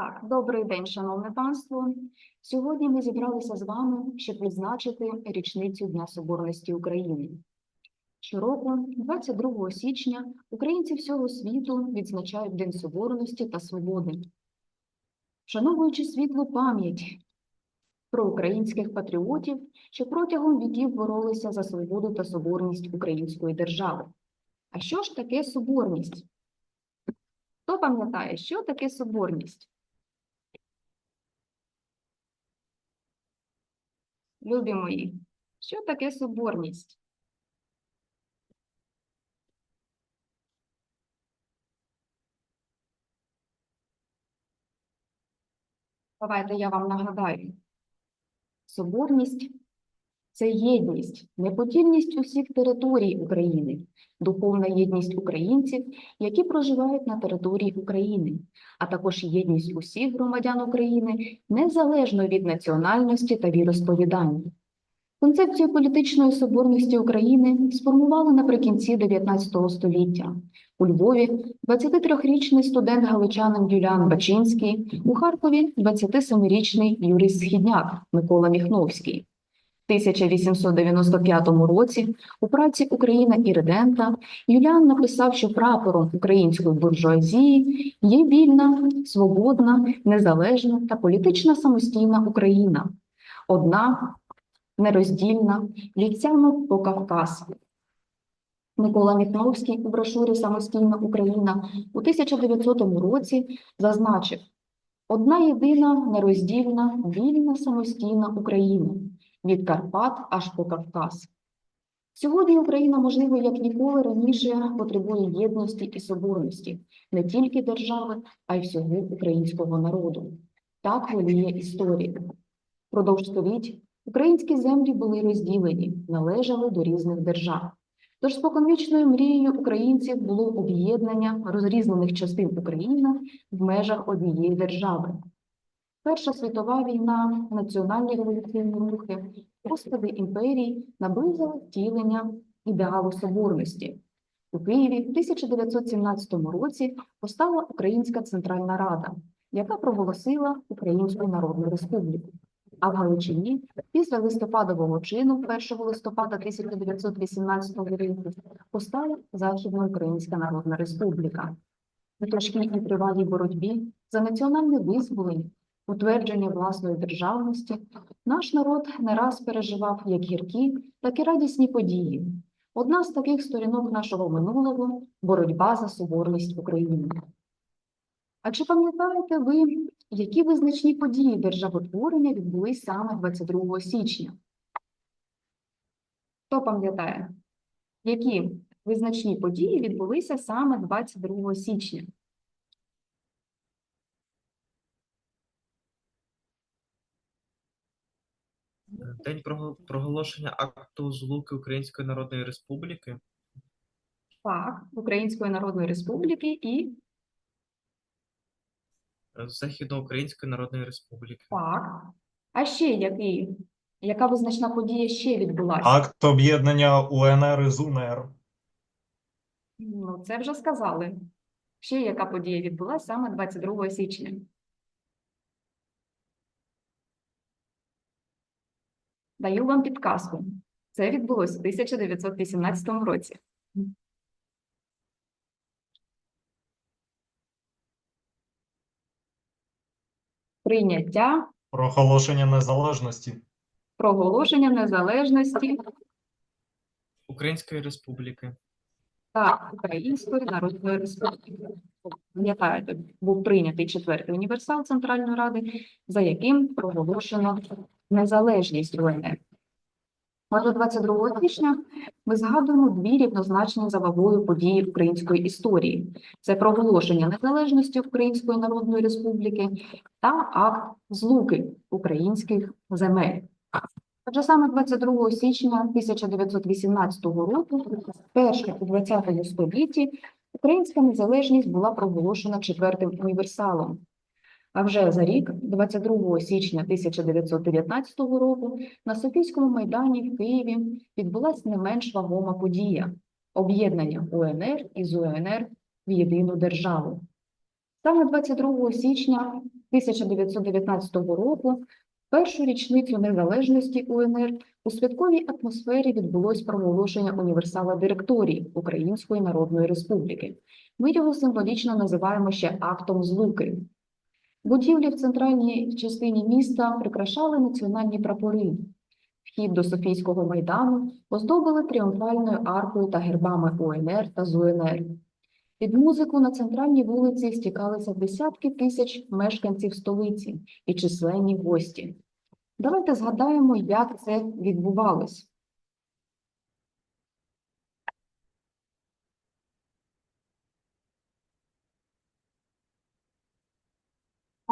Так, добрий день, шановне панство. Сьогодні ми зібралися з вами, щоб відзначити річницю Дня Соборності України. Щороку, 22 січня, українці всього світу відзначають День Соборності та Свободи. Вшановуючи світлу пам'ять про українських патріотів, що протягом віків боролися за свободу та соборність української держави. А що ж таке соборність? Хто пам'ятає, що таке соборність? Любі мої, що таке соборність? Давайте я вам нагадаю. Соборність це єдність, неподільність усіх територій України, духовна єдність українців, які проживають на території України, а також єдність усіх громадян України незалежно від національності та віросповідання. Концепцію політичної соборності України сформували наприкінці 19 століття. У Львові 23-річний студент галичанин Юліан Бачинський, у Харкові 27-річний юрист Східняк Микола Міхновський. В 1895 році у праці Україна і Редента Юліан написав, що прапором української буржуазії є вільна, свободна, незалежна та політична самостійна Україна. Одна нероздільна, ліцями по Кавказ. Микола Міхновський у брошурі Самостійна Україна у 1900 році зазначив одна єдина нероздільна, вільна самостійна Україна від Карпат аж по Кавказ. Сьогодні Україна, можливо, як ніколи раніше потребує єдності і соборності не тільки держави, а й всього українського народу. Так воліє історія. Продовж століть Українські землі були розділені, належали до різних держав. Тож споконвічною мрією українців було об'єднання розрізнених частин України в межах однієї держави. Перша світова війна, національні революційні рухи, розпади імперій наблизили втілення ідеалу соборності. У Києві в 1917 році постала Українська Центральна Рада, яка проголосила Українську Народну Республіку. А в Галичині після листопадового чину 1 листопада 1918 року постала Західноукраїнська Народна Республіка. У тяжкій і тривалій боротьбі за національне визволення, утвердження власної державності наш народ не раз переживав як гіркі, так і радісні події. Одна з таких сторінок нашого минулого боротьба за соборність України. А чи пам'ятаєте ви, які визначні події державотворення відбулись саме 22 січня? Хто пам'ятає, які визначні події відбулися саме 22 січня? День проголошення акту злуки Української Народної Республіки. Так, Української Народної Республіки і Західноукраїнської Народної Республіки. так. А ще який, яка визначна подія ще відбулася? Акт об'єднання УНР із УНР. Ну, це вже сказали. Ще яка подія відбулася саме 22 січня? Даю вам підказку. Це відбулося у 1918 році. Прийняття Проголошення незалежності. проголошення незалежності Української Республіки. Та Української Народної Республіки. Пам'ятаєте, був прийнятий четвертий універсал Центральної Ради, за яким проголошено незалежність УНР. Отже, 22 січня ми згадуємо дві рівнозначні за вагою події української історії: це проголошення незалежності Української Народної Республіки та акт злуки українських земель. Отже, саме 22 січня 1918 року, вперше у 20 столітті, українська незалежність була проголошена четвертим універсалом. А вже за рік, 22 січня 1919 року, на Софійському майдані в Києві відбулася не менш вагома подія об'єднання УНР із УНР в єдину державу. Саме 22 січня 1919 року, першу річницю незалежності УНР, у святковій атмосфері відбулось проголошення універсала директорії Української Народної Республіки. Ми його символічно називаємо ще актом злуки. Будівлі в центральній частині міста прикрашали національні прапори. Вхід до Софійського майдану оздобили тріумфальною аркою та гербами УНР та ЗУНР. Під музику на центральній вулиці стікалися десятки тисяч мешканців столиці і численні гості. Давайте згадаємо, як це відбувалось.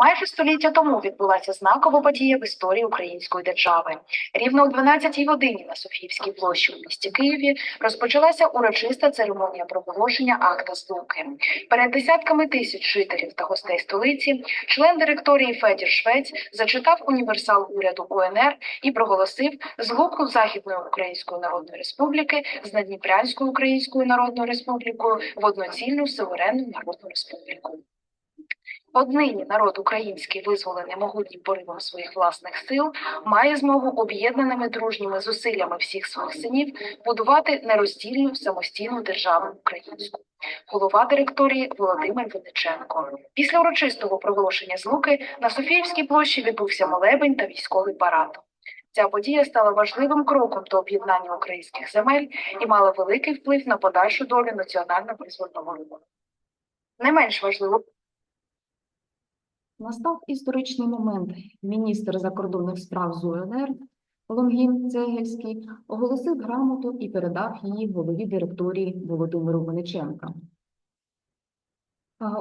Майже століття тому відбулася знакова подія в історії української держави. Рівно о 12-й годині на Софіївській площі у місті Києві розпочалася урочиста церемонія проголошення акта злуки. Перед десятками тисяч жителів та гостей столиці член директорії Федір Швець зачитав універсал уряду УНР і проголосив злуку Західної Української Народної Республіки з Надніпрянською Українською Народною Республікою в одноцільну суверенну народну республіку. Однині народ український, визволений могутнім поривом своїх власних сил, має змогу об'єднаними дружніми зусиллями всіх своїх синів будувати нероздільну самостійну державу українську. Голова директорії Володимир Винниченко. Після урочистого проголошення злуки на Софіївській площі відбувся молебень та військовий парад. Ця подія стала важливим кроком до об'єднання українських земель і мала великий вплив на подальшу долю національно-визвольного руху. Не менш важливо Настав історичний момент. Міністр закордонних справ з УНР Лонгін Цегельський оголосив грамоту і передав її голові директорії Володимиру Винниченка.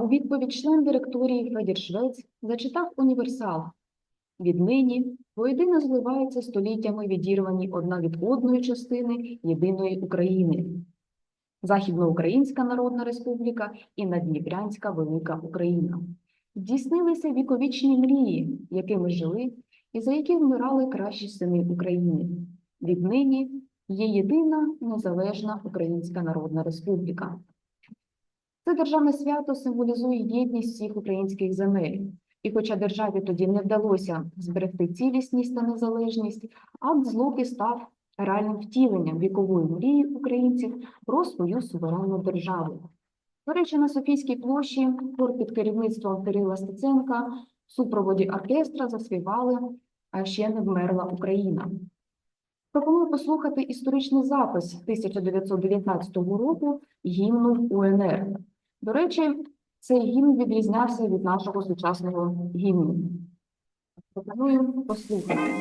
У відповідь член директорії Федір Швець зачитав універсал. Віднині воєдино зливаються століттями відірвані одна від одної частини єдиної України. Західноукраїнська Народна Республіка і Надніпрянська Велика Україна. Здійснилися віковічні мрії, якими жили і за які вмирали кращі сини України. Віднині є єдина незалежна Українська Народна Республіка. Це державне свято символізує єдність всіх українських земель. І хоча державі тоді не вдалося зберегти цілісність та незалежність, акт злуки став реальним втіленням вікової мрії українців про свою суверенну державу. До речі, на Софійській площі хор під керівництвом Кирила Стеценка в супроводі оркестра заспівали «А ще не вмерла Україна. Пропоную послухати історичний запис 1919 року гімну УНР. До речі, цей гімн відрізнявся від нашого сучасного гімну. Пропоную послухати.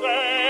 Вже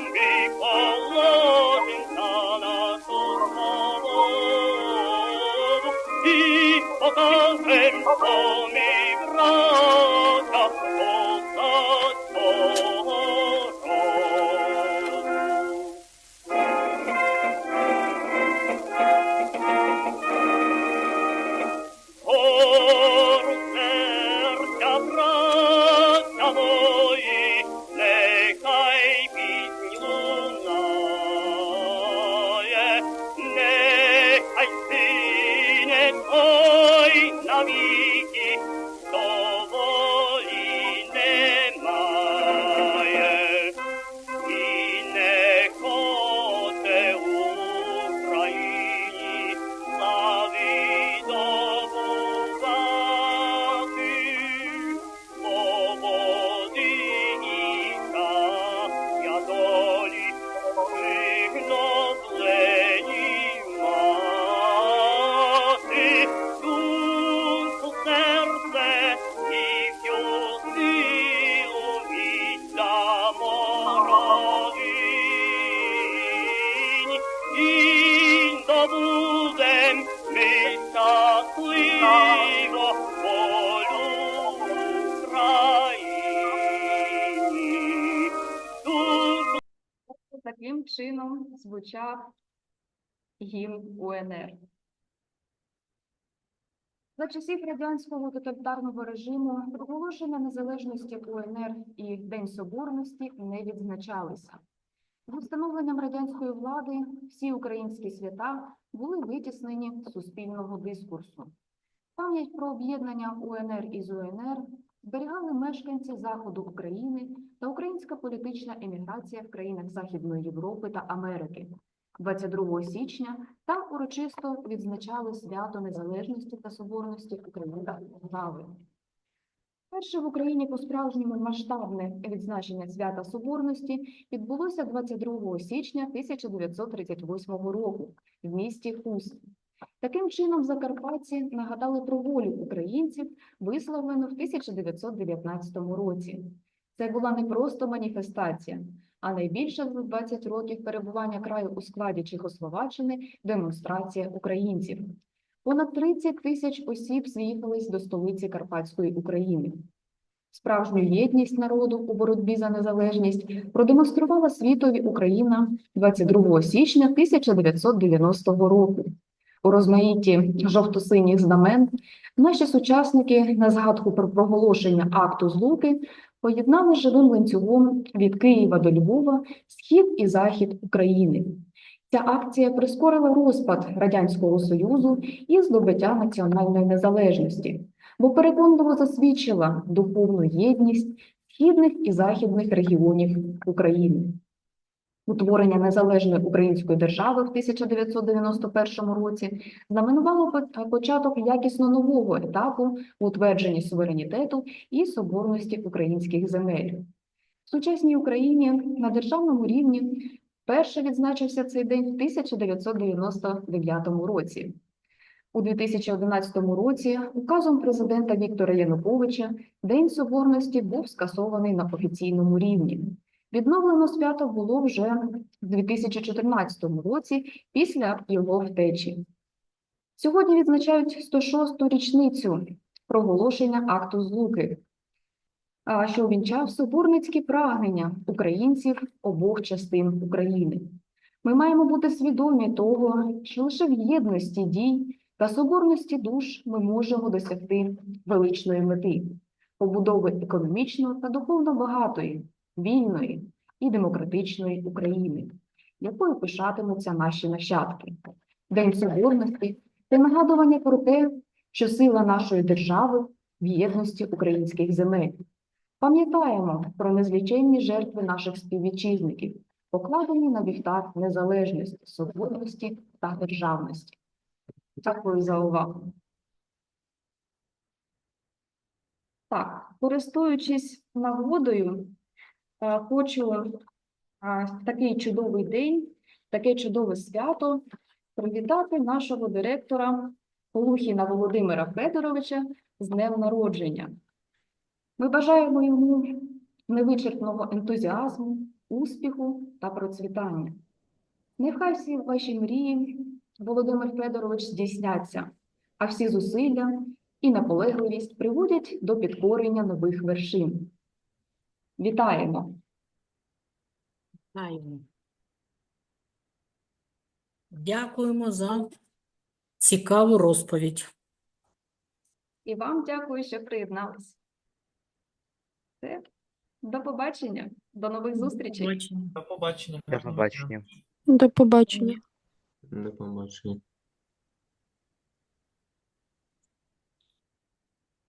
ділом ми Чином звучав гімн УНР. За часів радянського тоталітарного режиму проголошення незалежності УНР і День Соборності не відзначалися. З встановленням радянської влади всі українські свята були витіснені з суспільного дискурсу. Пам'ять про об'єднання УНР із УНР зберігали мешканці Заходу України та українська політична еміграція в країнах Західної Європи та Америки. 22 січня там урочисто відзначали свято незалежності та соборності України та держави. Перше в Україні по-справжньому масштабне відзначення свята Соборності відбулося 22 січня 1938 року в місті Хуст. Таким чином, закарпатці нагадали про волю українців, висловлену в 1919 році. Це була не просто маніфестація, а найбільша за 20 років перебування краю у складі Чехословаччини демонстрація українців. Понад 30 тисяч осіб з'їхались до столиці Карпатської України. Справжню єдність народу у боротьбі за незалежність продемонструвала світові Україна 22 січня 1990 року. У розмаїтті жовто-синіх знамен наші сучасники на згадку про проголошення акту злуки поєднали живим ланцюгом від Києва до Львова схід і захід України. Ця акція прискорила розпад Радянського Союзу і здобуття національної незалежності, бо переконливо засвідчила духовну єдність східних і західних регіонів України. Утворення незалежної української держави в 1991 році знаменувало початок якісно нового етапу в утвердженні суверенітету і соборності українських земель. В сучасній Україні на державному рівні Перше відзначився цей день в 1999 році. У 2011 році указом президента Віктора Януковича День Соборності був скасований на офіційному рівні. Відновлено свято було вже в 2014 році після його втечі. Сьогодні відзначають 106-ту річницю проголошення акту злуки, що увінчав соборницькі прагнення українців обох частин України. Ми маємо бути свідомі того, що лише в єдності дій та соборності душ ми можемо досягти величної мети побудови економічно та духовно багатої, вільної і демократичної України, якою пишатимуться наші нащадки. День соборності це нагадування про те, що сила нашої держави в єдності українських земель. Пам'ятаємо про незліченні жертви наших співвітчизників, покладені на вівтар незалежності, соборності та державності. Дякую за увагу. Так, користуючись нагодою, хочу е, в такий чудовий день, таке чудове свято привітати нашого директора Полухіна Володимира Федоровича з днем народження. Ми бажаємо йому невичерпного ентузіазму, успіху та процвітання. Нехай всі ваші мрії, Володимир Федорович, здійсняться, а всі зусилля і наполегливість приводять до підкорення нових вершин. Вітаємо! Вітаємо. Дякуємо за цікаву розповідь. І вам дякую, що приєднались. Все. До побачення, до нових зустрічей. До побачення. До побачення. До побачення. До побачення.